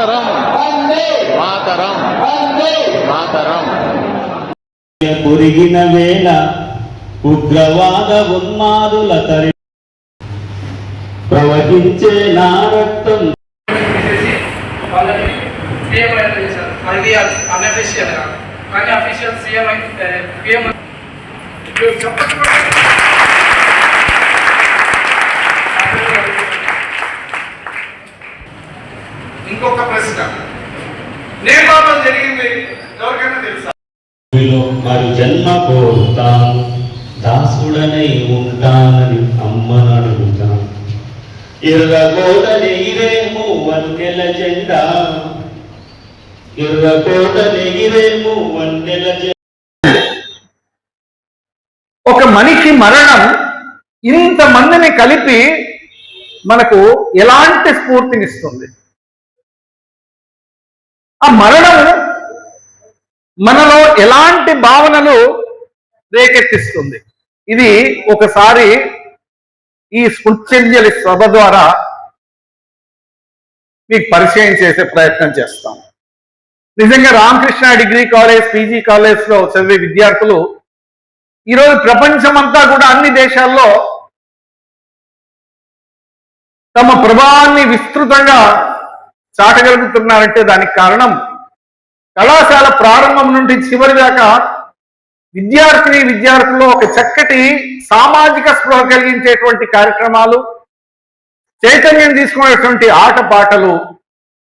మాతరం మాతరం మాతరం కొరిగిన వేళ ఉగ్రవాద ఉన్మాదుల తరి ప్రవహించే నా రక్తం అది కానీ అఫీషియల్ సీఎం అయితే నేపాల్లో జరిగింది. ఎవరికైనా తెలుసా? భూమిలో మరి జన్మ కోరుతాను దాసుడనై ఉంటానని అమ్మను అడుగుతాను ఎర్రగోడ జెండా. ఒక మనిషి మరణం ఇంతమందిని కలిపి మనకు ఎలాంటి స్ఫూర్తినిస్తుంది? ఆ మరణం మనలో ఎలాంటి భావనలు రేకెత్తిస్తుంది? ఇది ఒకసారి ఈ స్మృత్యంజలి సభ ద్వారా మీకు పరిచయం చేసే ప్రయత్నం చేస్తాం. నిజంగా రామకృష్ణ డిగ్రీ కాలేజ్ పీజీ కాలేజ్లో చదివే విద్యార్థులు ఈరోజు ప్రపంచమంతా కూడా అన్ని దేశాల్లో తమ ప్రభావాన్ని విస్తృతంగా చాటగలుగుతున్నారంటే దానికి కారణం కళాశాల ప్రారంభం నుండి చివరి దాకా విద్యార్థిని విద్యార్థుల్లో ఒక చక్కటి సామాజిక స్పృహ కలిగించేటువంటి కార్యక్రమాలు చైతన్యం తీసుకునేటువంటి ఆటపాటలు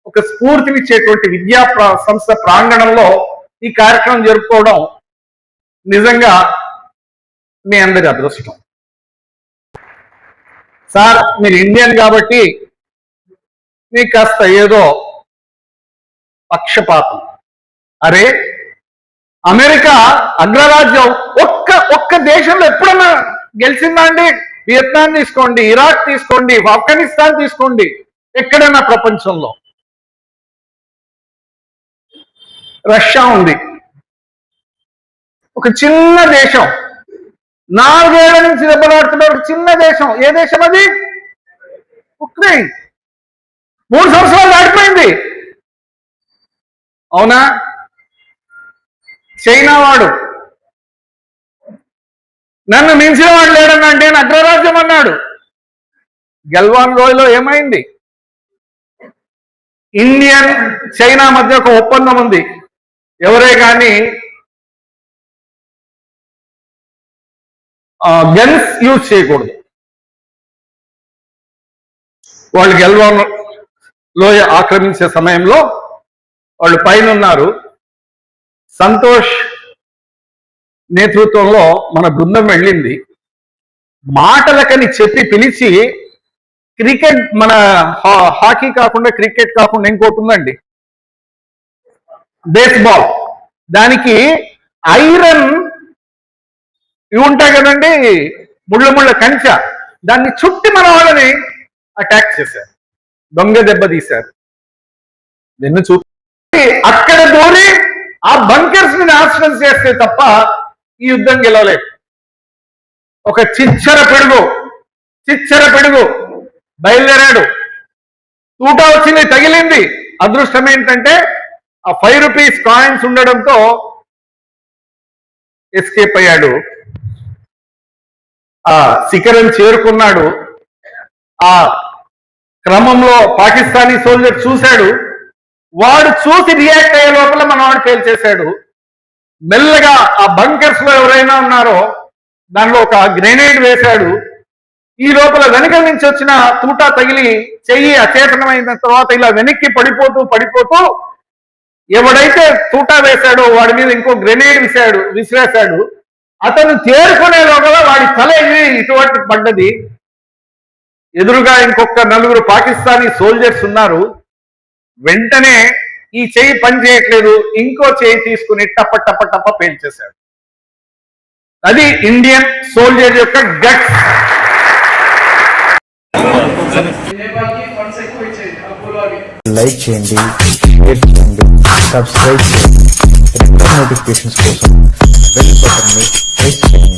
ఒక స్ఫూర్తినిచ్చేటువంటి విద్యా సంస్థ ప్రాంగణంలో ఈ కార్యక్రమం జరుపుకోవడం నిజంగా మీ అందరి అదృష్టం. సార్ మీరు ఇండియన్ కాబట్టి మీకు కాస్త ఏదో పక్షపాతం. అరే అమెరికా అగ్రరాజ్యం ఒక్క ఒక్క దేశంలో ఎప్పుడన్నా గెలిచిందా అండి వియత్నాం తీసుకోండి ఇరాక్ తీసుకోండి ఆఫ్ఘనిస్తాన్ తీసుకోండి ఎక్కడైనా ప్రపంచంలో. రష్యా ఉంది. ఒక చిన్న దేశం. నాలుగేళ్ళ నుంచి దెబ్బలాడుతున్న ఒక చిన్న దేశం. ఏ దేశం అది? ఉక్రెయిన్. మూడు సంవత్సరాలు దాటిపోయింది. అవునా? చైనా వాడు. నన్ను మించిన వాడు లేడన్నా అంటే నేను అగ్రరాజ్యం అన్నాడు. గల్వాన్ లోయలో ఏమైంది? ఇండియన్ చైనా మధ్య ఒక ఒప్పందం ఉంది. ఎవరే కానీ గన్స్ యూజ్ చేయకూడదు. వాళ్ళు గెల్వాన్ లోయ ఆక్రమించే సమయంలో వాళ్ళు పైన ఉన్నారు సంతోష్ నేతృత్వంలో మన బృందం వెళ్ళింది. మాటలకని చెప్పి పిలిచి క్రికెట్ మన హాకీ కాకుండా క్రికెట్ కాకుండా ఇంకోటి ఉందండి. బేస్బాల్. దానికి ఐరన్ ఇవి ఉంటాయి కదండి ముళ్ళ ముళ్ళ కంచ. దాన్ని చుట్టి మన వాళ్ళని అటాక్ చేశారు. దొంగ దెబ్బ తీశారు. నిన్ను చూ అక్కడ దూరి ఆ బంకర్స్ని నాశనం చేస్తే తప్ప ఈ యుద్ధం గెలవలేదు. ఒక చిచ్చర పిడుగు చిచ్చర పిడుగు బయలుదేరాడు. తూట వచ్చింది తగిలింది. అదృష్టం ఏంటంటే ఆ ఫైవ్ రూపీస్ కాయిన్స్ ఉండడంతో ఎస్కేప్ అయ్యాడు. ఆ శిఖరం చేరుకున్నాడు. ఆ క్రమంలో పాకిస్తానీ సోల్జర్ చూశాడు. వాడు చూసి రియాక్ట్ అయ్యే లోపల మన వాడు పేల్చేశాడు మెల్లగా ఆ బంకర్స్లో ఎవరైనా ఉన్నారో దానిలో ఒక గ్రెనేడ్ వేశాడు. ఈ లోపల వెనుక నుంచి వచ్చిన తూటా తగిలి చెయ్యి అచేతనమైన తర్వాత ఇలా వెనక్కి పడిపోతూ పడిపోతూ ఎవడైతే తూటా వేశాడో వాడి మీద ఇంకో గ్రెనేడ్ విసాడు విసిరేశాడు. అతను తేరుకునే లోపల వాడి తల ఇటువంటి పడ్డది. ఎదురుగా ఇంకొక నలుగురు పాకిస్తానీ సోల్జర్స్ ఉన్నారు. వెంటనే ఈ చేయి పని చేయట్లేదు ఇంకో చేయి తీసుకుని టప్ప టప్ప టప్ప పేల్చేశాడు అది ఇండియన్ సోల్జర్ యొక్క గట్స్ లైక్ చేయండి చేయండి సబ్స్క్రైబ్ చేయండి నోటిఫికేషన్స్ కోసం బెల్ బటన్ ప్రెస్ చేయండి.